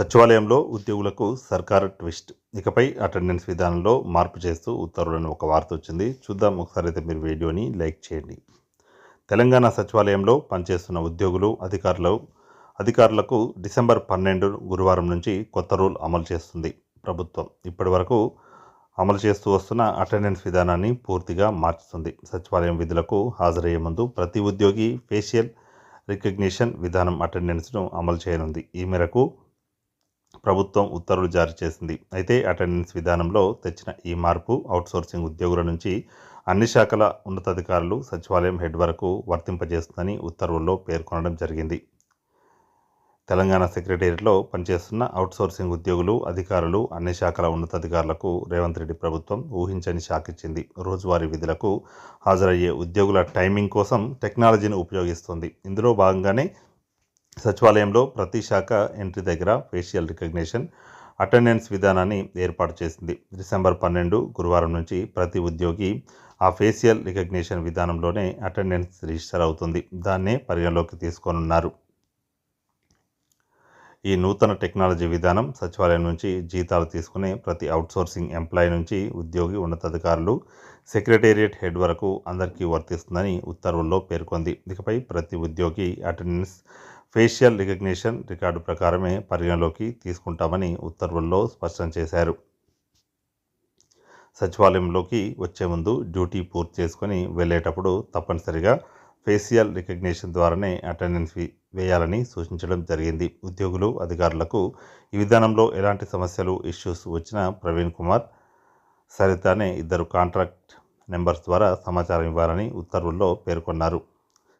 సచివాలయంలో ఉద్యోగులకు సర్కార్ ట్విస్ట్. ఇకపై అటెండెన్స్ విధానంలో మార్పు చేస్తూ ఉత్తర్వులను ఒక వార్త వచ్చింది. చూద్దాం ఒకసారి అయితే మీరు వీడియోని లైక్ చేయండి. తెలంగాణ సచివాలయంలో పనిచేస్తున్న ఉద్యోగులు అధికారులు అధికారులకు డిసెంబర్ పన్నెండు గురువారం నుంచి కొత్త రూల్ అమలు చేస్తుంది ప్రభుత్వం. ఇప్పటి వరకు అమలు చేస్తూ వస్తున్న అటెండెన్స్ విధానాన్ని పూర్తిగా మార్చుతుంది. సచివాలయం విధులకు హాజరయ్యే ముందు ప్రతి ఉద్యోగి ఫేషియల్ రికగ్నిషన్ విధానం అటెండెన్స్ను అమలు చేయనుంది. ఈ మేరకు ప్రభుత్వం ఉత్తర్వులు జారీ చేసింది. అయితే అటెండెన్స్ విధానంలో తెచ్చిన ఈ మార్పు అవుట్సోర్సింగ్ ఉద్యోగుల నుంచి అన్ని శాఖల ఉన్నతాధికారులు సచివాలయం హెడ్ వరకు వర్తింపజేస్తుందని ఉత్తర్వుల్లో పేర్కొనడం జరిగింది. తెలంగాణ సెక్రటేరియట్లో పనిచేస్తున్న అవుట్సోర్సింగ్ ఉద్యోగులు అధికారులు అన్ని శాఖల ఉన్నతాధికారులకు రేవంత్ రెడ్డి ప్రభుత్వం ఊహించని షాక్ ఇచ్చింది. రోజువారీ విధులకు హాజరయ్యే ఉద్యోగుల టైమింగ్ కోసం టెక్నాలజీని ఉపయోగిస్తుంది. ఇందులో భాగంగానే సచివాలయంలో ప్రతి శాఖ ఎంట్రీ దగ్గర ఫేషియల్ రికగ్నిషన్ అటెండెన్స్ విధానాన్ని ఏర్పాటు చేసింది. డిసెంబర్ పన్నెండు గురువారం నుంచి ప్రతి ఉద్యోగి ఆ ఫేషియల్ రికగ్నిషన్ విధానంలోనే అటెండెన్స్ రిజిస్టర్ అవుతుంది. దాన్నే పరిగణలోకి తీసుకోనున్నారు. ఈ నూతన టెక్నాలజీ విధానం సచివాలయం నుంచి జీతాలు తీసుకునే ప్రతి అవుట్సోర్సింగ్ ఎంప్లాయీ నుంచి ఉద్యోగి ఉన్నతాధికారులు సెక్రటేరియట్ హెడ్ వరకు అందరికీ వర్తిస్తుందని ఉత్తర్వుల్లో పేర్కొంది. ఇకపై ప్రతి ఉద్యోగి అటెండెన్స్ ఫేషియల్ రికగ్నిషన్ రికార్డు ప్రకారమే పరిగణలోకి తీసుకుంటామని ఉత్తర్వుల్లో స్పష్టం చేశారు. సచివాలయంలోకి వచ్చే ముందు డ్యూటీ పూర్తి చేసుకొని వెళ్ళేటప్పుడు తప్పనిసరిగా ఫేషియల్ రికగ్నిషన్ ద్వారానే అటెండెన్స్ వేయాలని సూచించడం జరిగింది. ఉద్యోగులు అధికారులకు ఈ విధానంలో ఎలాంటి సమస్యలు ఇష్యూస్ వచ్చినా ప్రవీణ్ కుమార్ సరితానే ఇద్దరు కాంట్రాక్ట్ నెంబర్స్ ద్వారా సమాచారం ఇవ్వాలని ఉత్తర్వుల్లో పేర్కొన్నారు.